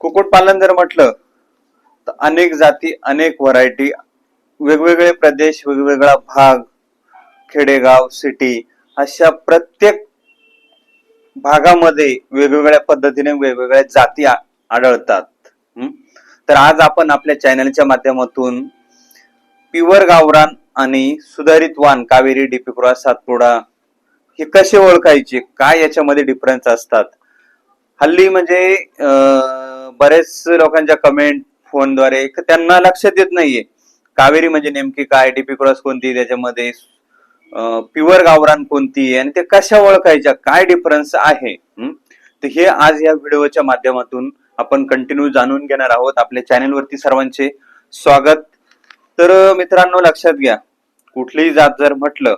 कुक्कुटपालन जर म्हटलं तर अनेक जाती अनेक व्हरायटी वेगवेगळे प्रदेश वेगवेगळा भाग खेडेगाव सिटी अशा प्रत्येक भागामध्ये वेगवेगळ्या पद्धतीने वेगवेगळ्या जाती आढळतात. तर आज आपण आपल्या चॅनलच्या माध्यमातून प्युअर गावरान आणि सुधारित वान कावेरी डीपी सातपुडा हे कसे ओळखायचे? काय याच्यामध्ये डिफरन्स असतात? हल्ली म्हणजे अं, बरेच लोकांच्या कमेंट फोनद्वारे त्यांना लक्षात येत नाहीये. कावेरी म्हणजे नेमकी काय? डीपी क्रॉस कोणती? त्याच्यामध्ये प्युअर गावरान कोणती आहे? आणि ते कशा ओळखायच्या? काय डिफरन्स आहे? तर हे आज या व्हिडिओच्या माध्यमातून आपण कंटिन्यू जाणून घेणार आहोत. आपल्या चॅनेलवरती सर्वांचे स्वागत. तर मित्रांनो लक्षात घ्या. कुठलीही जात जर म्हटलं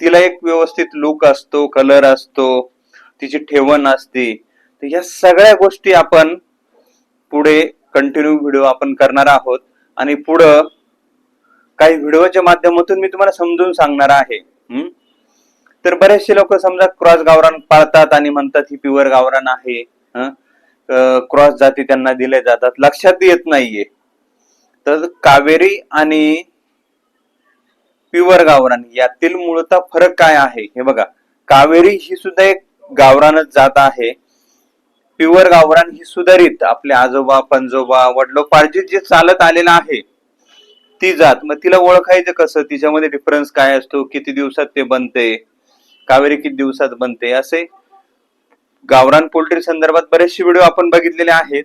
तिला एक व्यवस्थित लुक असतो कलर असतो तिची ठेवण असते. तर ह्या सगळ्या गोष्टी आपण पुढे कंटिन्यू व्हिडिओ आपण करणार आहोत. आणि पुढं काही व्हिडिओच्या माध्यमातून मी तुम्हाला समजून सांगणार आहे. तर बरेचसे लोक समजा क्रॉस गावरान पाळतात आणि म्हणतात ही प्युअर गावरान आहे. क्रॉस जाती त्यांना दिल्या जातात. लक्षात येत नाहीये. तर कावेरी आणि प्युअर गावरान यातील मूळतः फरक काय आहे? हे बघा. कावेरी ही सुद्धा एक गावरानच जात आहे. प्युअर गावरान ही सुधारित आपले आजोबा पंजोबा वडलोपार्जित जे चालत आलेलं आहे ती जात मग तिला ओळखायचं कसं? तिच्यामध्ये डिफरन्स काय असतो? किती दिवसात ते बनते? कावेरी किती दिवसात बनते? असे गावरान पोल्ट्री संदर्भात बरेचसे व्हिडिओ आपण बघितलेले आहेत.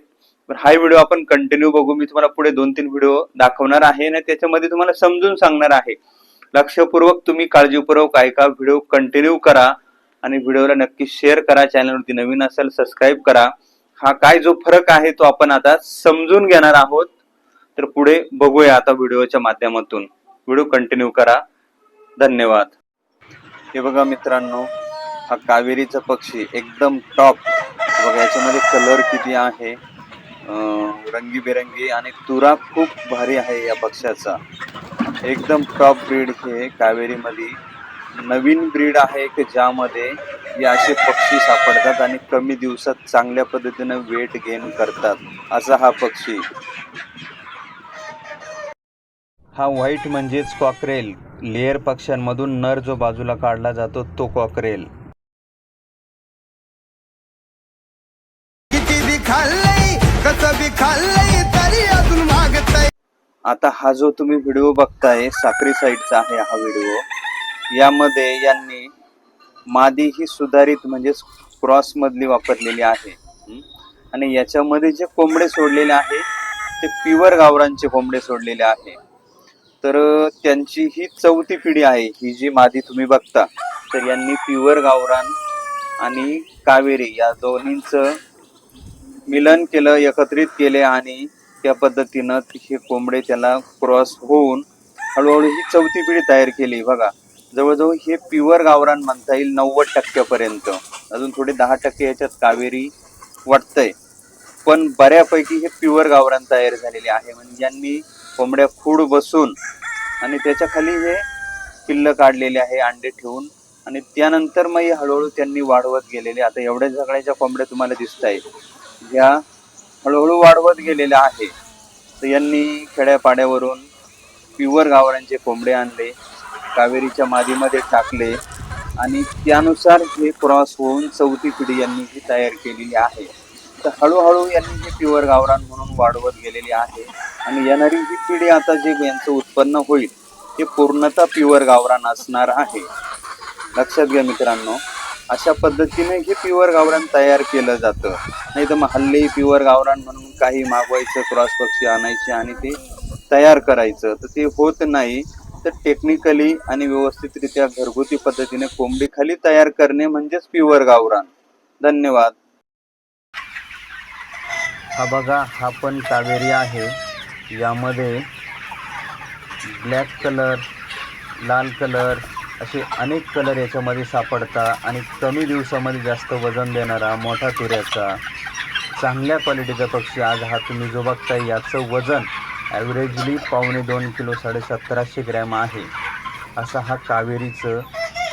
पण हा व्हिडिओ आपण कंटिन्यू बघू. मी तुम्हाला पुढे दोन तीन व्हिडिओ दाखवणार आहे आणि त्याच्यामध्ये तुम्हाला समजून सांगणार आहे. लक्षपूर्वक तुम्ही काळजीपूर्वक ऐका व्हिडिओ कंटिन्यू करा. आणि व्हिडिओला नक्की शेअर करा चॅनलवरती नवीन असेल सबस्क्राईब करा. हा काय जो फरक आहे तो आपण आता समजून घेणार आहोत. तर पुढे बघूया आता व्हिडिओच्या माध्यमातून. व्हिडिओ कंटिन्यू करा. धन्यवाद. हे बघा मित्रांनो हा कावेरीचा पक्षी एकदम टॉप बघा याच्यामध्ये कलर किती आहे? रंगीबेरंगी आणि तुरा खूप भारी आहे या पक्षाचा एकदम टॉप ब्रीड हे कावेरीमध्ये. नवीन ब्रीड आहे की ज्यामध्ये हे असे पक्षी सापडतात आणि कमी दिवसात चांगल्या पद्धतीने वेट गेन करतात? असा हा पक्षी. हा व्हाईट म्हणजेच कॉकरेल. लेअर पक्ष्यांमधून नर जो बाजूला काढला जातो तो कॉकरेल. आता हा जो तुम्ही व्हिडिओ बघताय साक्री साईडचा आहे हा व्हिडिओ. यामध्ये यांनी मादी ही सुधारित म्हणजे क्रॉस मधली वापरलेली आहे. आणि याच्यामध्ये जे कोंबडे सोडलेले आहे ते प्युअर गावरांचे कोंबडे सोडलेले आहे. तर त्यांची ही चौथी पिढी आहे ही जी मादी तुम्ही बघता तर यांनी प्युअर गावरान आणि कावेरी या दोन्हींचं मिलन केलं एकत्रित केले आणि त्या पद्धतीनं हे कोंबडे त्याला क्रॉस होऊन हळूहळू ही चौथी पिढी तयार केली. बघा जवळजवळ हे प्युअर गावरान म्हणता येईल नव्वद टक्क्यापर्यंत. अजून थोडे दहा टक्के याच्यात कावेरी वाटतंय. पण बऱ्यापैकी हे प्युअर गावरान तयार झालेले आहे. म्हणजे यांनी कोंबड्या खूड बसून आणि त्याच्याखाली हे पिल्लं काढलेले आहे अंडे ठेवून. आणि त्यानंतर मग हे हळूहळू त्यांनी वाढवत गेलेले. आता एवढ्या सगळ्याच्या कोंबड्या तुम्हाला दिसत आहे ह्या हळूहळू वाढवत गेलेल्या आहे. तर यांनी खेड्यापाड्यावरून प्युअर गावरांचे कोंबडे आणले. कावेरीच्या मादीमध्ये टाकले आणि त्यानुसार हे क्रॉस होऊन चौथी पिढी यांनी ही तयार केलेली आहे. तर हळूहळू यांनी हे प्युअर गावरान म्हणून वाढवत गेलेली आहे आणि येणारी ही पिढी आता जे यांचं उत्पन्न होईल हे पूर्णतः प्युअर गावरान असणार आहे. लक्षात घ्या मित्रांनो अशा पद्धतीने हे प्युअर गावरान तयार केलं जातं. नाही तर मग हल्ली प्युअर गावरान म्हणून काही मागवायचं क्रॉस पक्षी आणायचे आणि ते तयार करायचं. तर ते होत नाही. तर टेक्निकली आणि व्यवस्थितरित्या घरगुती पद्धतीने कोंबडी खाली तयार करणे म्हणजेच प्युअर गावरान. धन्यवाद. हा बघा हा पण कावेरी आहे. यामध्ये ब्लॅक कलर लाल कलर असे अनेक कलर याच्यामध्ये सापडतात आणि कमी दिवसामध्ये जास्त वजन देणारा मोठा तुऱ्याचा चांगल्या क्वालिटीचा पक्षी आज हा तुम्ही जो बघताय याचं वजन ॲव्हरेजली पावणे दोन किलो साडेसतराशे ग्रॅम आहे. असा हा कावेरीचं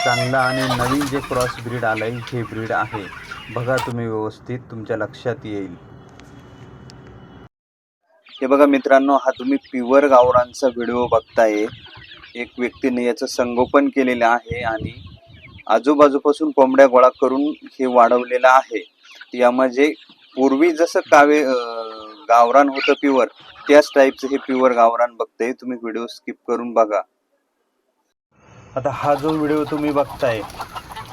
चांगला आणि नवीन जे क्रॉस ब्रीड आलं आहे हे ब्रीड आहे. बघा तुम्ही व्यवस्थित तुमच्या लक्षात येईल. हे बघा मित्रांनो हा तुम्ही प्युअर गावरांचा व्हिडिओ बघताय. एक व्यक्तीने याचं संगोपन केलेलं आहे आणि आजूबाजूपासून कोंबड्या गोळा करून हे वाढवलेलं आहे. यामध्ये पूर्वी जसं कावे गावरान होतं प्युअर त्याच टाईपचं हे प्युअर गावरान बघताय. तुम्ही व्हिडिओ स्किप करून बघा. आता हा जो व्हिडिओ तुम्ही बघताय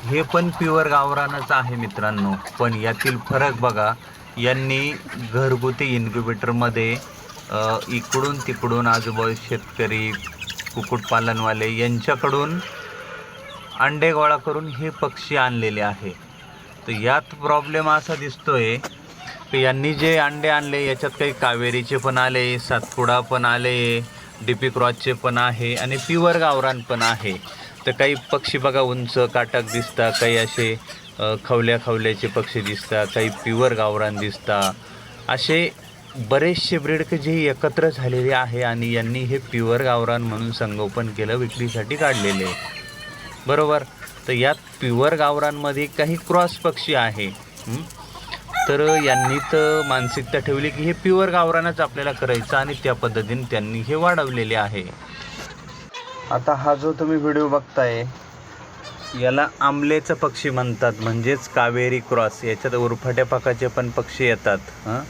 हे पण प्युअर गावरानच आहे मित्रांनो. पण यातील फरक बघा यांनी घरगुती इन्क्युबेटरमध्ये इकडून तिकडून आजूबाजू शेतकरी कुक्कुटपालनवाले यांच्याकडून अंडे गोळा करून हे पक्षी आणलेले आहे. तर यात प्रॉब्लेम असा दिसतोय यांनी जे अंडे आणले याच्यात काही कावेरीचे पण आले सातपुडा पण आले डीपी क्रॉसचे पण आहे आणि प्युअर गावरान पण आहे. तर काही पक्षी बघा उंच काटक दिसतात काही असे खवल्या खवल्याचे पक्षी दिसतात काही प्युअर गावरान दिसतात असे बरेचसे ब्रीड जे एकत्र झालेले आहे आणि यांनी हे प्युअर गावरान म्हणून संगोपन केलं विक्रीसाठी काढलेले. बरोबर? तर यात प्युअर गावरांमध्ये काही क्रॉस पक्षी आहे. तर यांनी तर मानसिकता ठेवली की हे प्युअर गावरानच आपल्याला करायचं आणि त्या पद्धतीने त्यांनी हे वाढवलेले आहे. आता हा जो तुम्ही व्हिडिओ बघताय याला आंबलेचं पक्षी म्हणतात. म्हणजेच कावेरी क्रॉस. याच्यात उरफाट्या पाकाचे पण पक्षी येतात हं?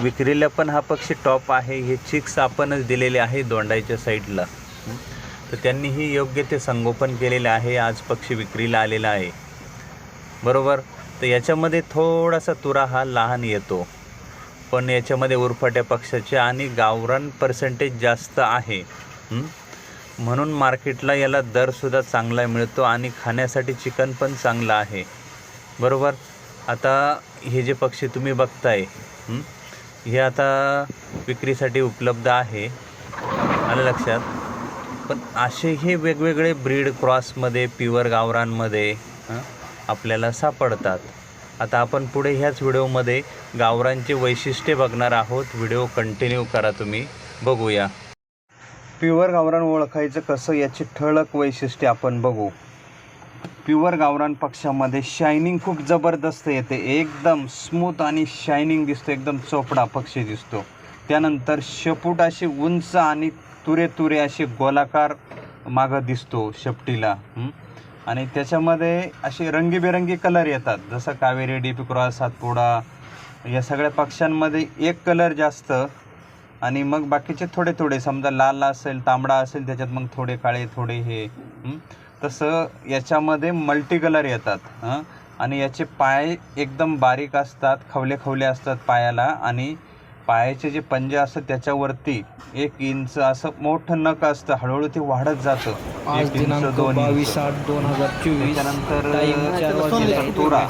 विक्रीला पण हा पक्षी टॉप आहे. हे चिक्स आपणच दिलेले आहे दोंडाईच्या साईडला तर त्यांनी ही योग्य ते संगोपन केलेले आहे. आज पक्षी विक्रीला आलेला आहे. बरोबर? तर याच्यामध्ये थोडासा तुरा हा लहान येतो. पण याच्यामध्ये उरफाट्या पक्षाचे आणि गावरान पर्सेंटेज जास्त आहे. म्हणून मार्केटला याला दरसुद्धा चांगला मिळतो आणि खाण्यासाठी चिकन पण चांगलं आहे. बरोबर? आता हे जे पक्षी तुम्ही बघताय हे? आता विक्रीसाठी उपलब्ध आहे आलं लक्षात? पण असे हे वेगवेगळे ब्रीड क्रॉसमध्ये प्युअर गावरांमध्ये आपल्याला सापडतात. आता आपण पुढे ह्याच व्हिडिओमध्ये गावरांचे वैशिष्ट्ये बघणार आहोत. व्हिडिओ कंटिन्यू करा तुम्ही. बघूया. प्युअर गावरान ओळखायचं कसं याची ठळक वैशिष्ट्ये आपण बघू. प्युअर गावरान पक्षामध्ये शायनिंग खूप जबरदस्त येते. एकदम स्मूथ आणि शायनिंग दिसतो. एकदम चोपडा पक्षी दिसतो. त्यानंतर शेपूट अशी उंच आणि तुरे तुरे असे गोलाकार मागं दिसतो शेपटीला. आणि त्याच्यामध्ये असे रंगीबेरंगी कलर येतात. जसं कावेरी डीपी क्रॉस सातपुडा या सगळ्या पक्ष्यांमध्ये एक कलर जास्त. आणि मग बाकीचे थोडे थोडे समजा लाल असेल तांबडा असेल त्याच्यात मग थोडे काळे थोडे हे? तसं याच्यामध्ये मल्टी कलर येतात. हं? आणि याचे पाय एकदम बारीक असतात खवले खवले असतात पायाला. आणि पायाचे जे पंजे असतात त्याच्यावरती एक इंच असं मोठं नख असतं. हळूहळू ते वाढत जातं. आज एक इंच दिनांक दोन बावीस इंच आठ दोन हजार चोवीस. त्याच्यानंतर चार तुरा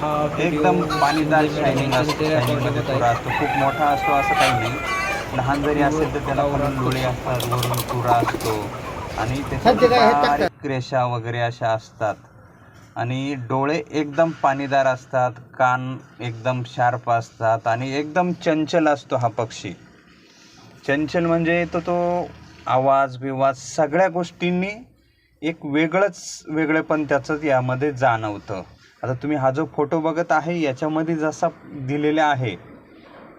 हा एकदम पाणीदार सुंदर शायनिंग असतो. शायनिंगमध्ये. तुरा असतो. खूप मोठा असतो असं काही नाही. लहान जरी असेल तर त्याला पण डोळे असतात. वरून तुरा असतो. आणि त्याच्या बारीक रेषा वगैरे अशा असतात. आणि डोळे एकदम पाणीदार असतात कान एकदम शार्प असतात आणि एकदम चंचल असतो हा पक्षी. चंचल म्हणजे तो तो आवाज बिवाज सगळ्या गोष्टींनी एक वेगळंच वेगळेपण त्याचं यामध्ये जाणवतं. आता तुम्ही हा जो फोटो बघत आहे याच्यामध्ये जसा दिलेला आहे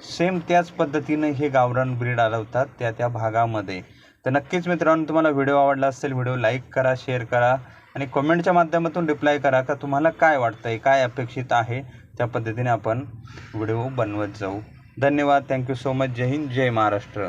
सेम त्याच पद्धतीने हे गावरान ब्रीड आलवतात त्या त्या भागामध्ये. तर नक्कीच मित्रांनो तुम्हाला व्हिडिओ आवडला असेल व्हिडिओ लाईक करा शेअर करा. आणि कमेंटच्या माध्यमातून रिप्लाय करा का तुम्हाला काय वाटतंय काय अपेक्षित आहे? त्या पद्धतीने आपण व्हिडिओ बनवत जाऊ. धन्यवाद. थँक्यू सो मच जय हिंद. जय महाराष्ट्र.